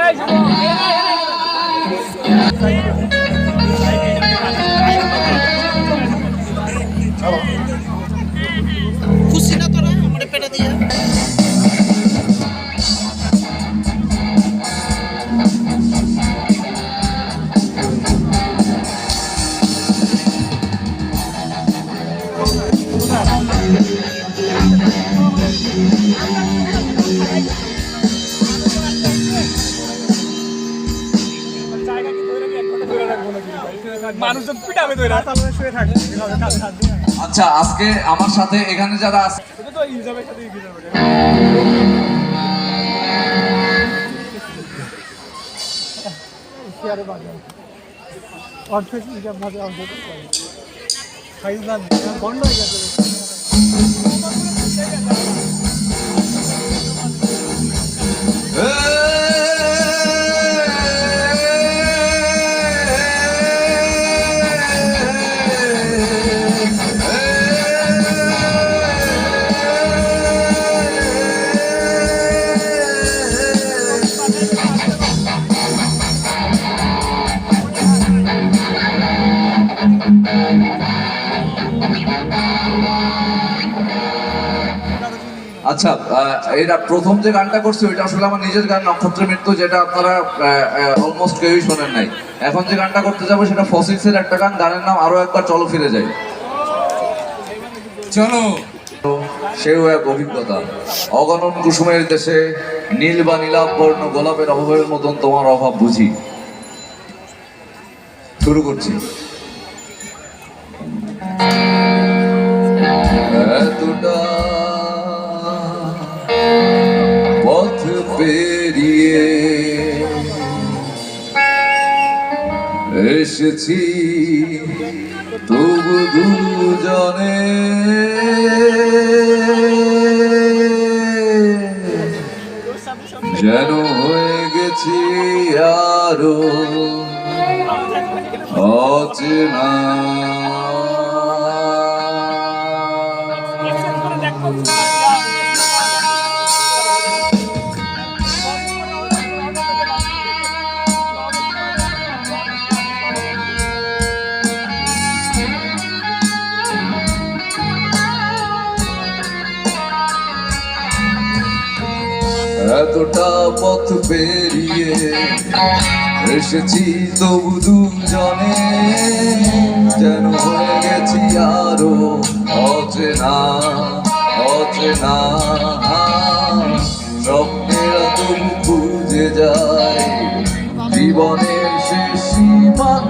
গানটাই শেষ আচ্ছা আজকে আমার সাথে এখানে যারা আছে অর্থ হিসাব ভাবে অর্থ খাইজান বন্ধ হয়ে গেছে। আচ্ছা এটা প্রথম যে গানটা করছি ওইটা আসলে আমার নিজের গান নক্ষত্রের মৃত্যু যেটা আপনারা অলমোস্ট কেউই শোনেন নাই। এখন যে গানটা করতে যাব সেটা ফসিলসের একটা গান গানের নাম আরও একবার চলো ফিরে যাই। চলো। সেও এক অভিজ্ঞতা। অগণন কুসুমের দেশে নীল বা নীলাভ বর্ণ গোলাপের অভাবের মতন তোমার অভাব বুঝি। শুরু করছি। এসেছি। তবু দুজনে যেন হয়ে গেছি আরও অচেনা। পথ পেরিয়ে এসেছি তবু দুজনে, যেন হয়ে গেছি আরও অচেনা অচেনা। স্বপ্নেরা তবু খুঁজে যায় জীবনের শেষ সীমানা।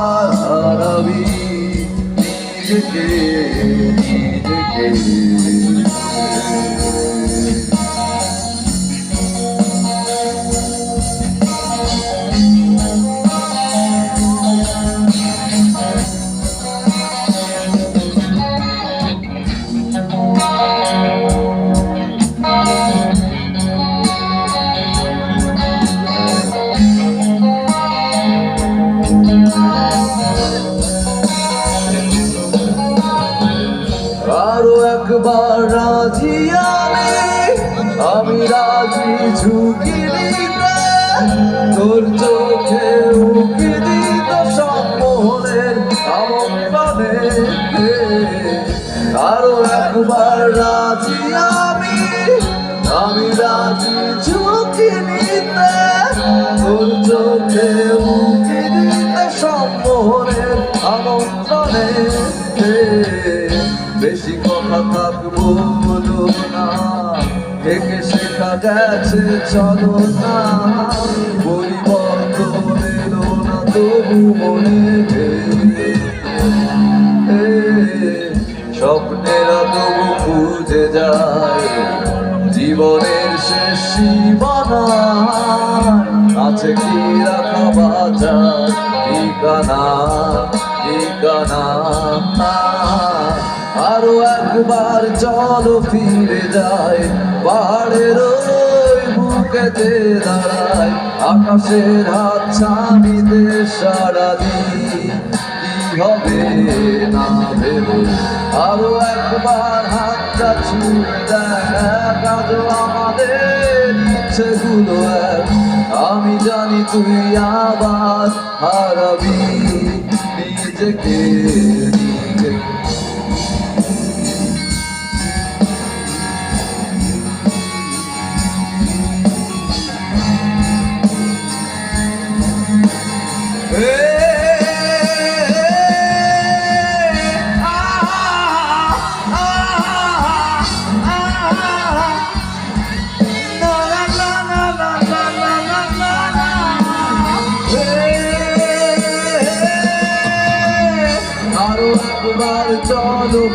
একবার রাজি আমি আমি রাজি ঝুঁকি দিতে তোর চোখে উকি দিত সম্মোহনের আমন্ত্রণে আরও একবার রাজি আমি আমি রাজি চিনিতে তোর চোখে উঁকি দিতে সম্মোহনের আমন্ত্রণে বলো না থেকে শেখা গেছে চলো না পরিবর্তন এলো না তবু মনে স্বপ্নেরা তবু খুঁজে যায় জীবনের শেষ সীমানা আছে কি রাখা বাজার ঠিকানা ঠিকানা আরও একবার চলো ফিরে যায়। পাহাড়ের বুকেতে দাঁড়ায়, আকাশের হাত ছামিতে সারা হবে না ভেবে? আরও একবার হাতটা ছুঁয়ে দেখ আজও আমাদের ইচ্ছেগুলো এক। আমি জানি তুই আবার হারাবি। নিজেকে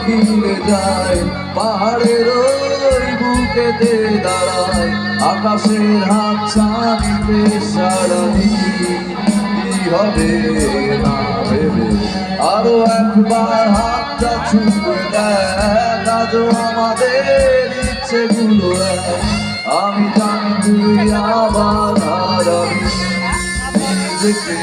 ফিরে যায়, পাহাড়ের ওই বুকেতে দাঁড়ায়, আকাশের হাত ছাড়িতে সারা হবে না আরও একবার হাতটা ছুঁয়ে দেখ, আজও আমাদের ইচ্ছেগুলো আমি জানি তুই আবার হারাবি নিজেকে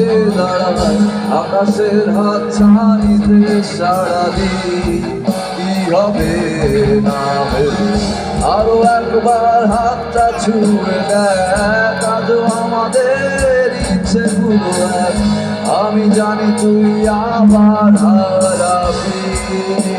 বুকেতে দাঁড়ায় আকাশের হাত ছানিতে সারা দিন কি হবে না আরও একবার হাতটা ছুঁড়ে দেখ, আজও আমাদের ইচ্ছে এক। আমি জানি তুই আবার হারাবি।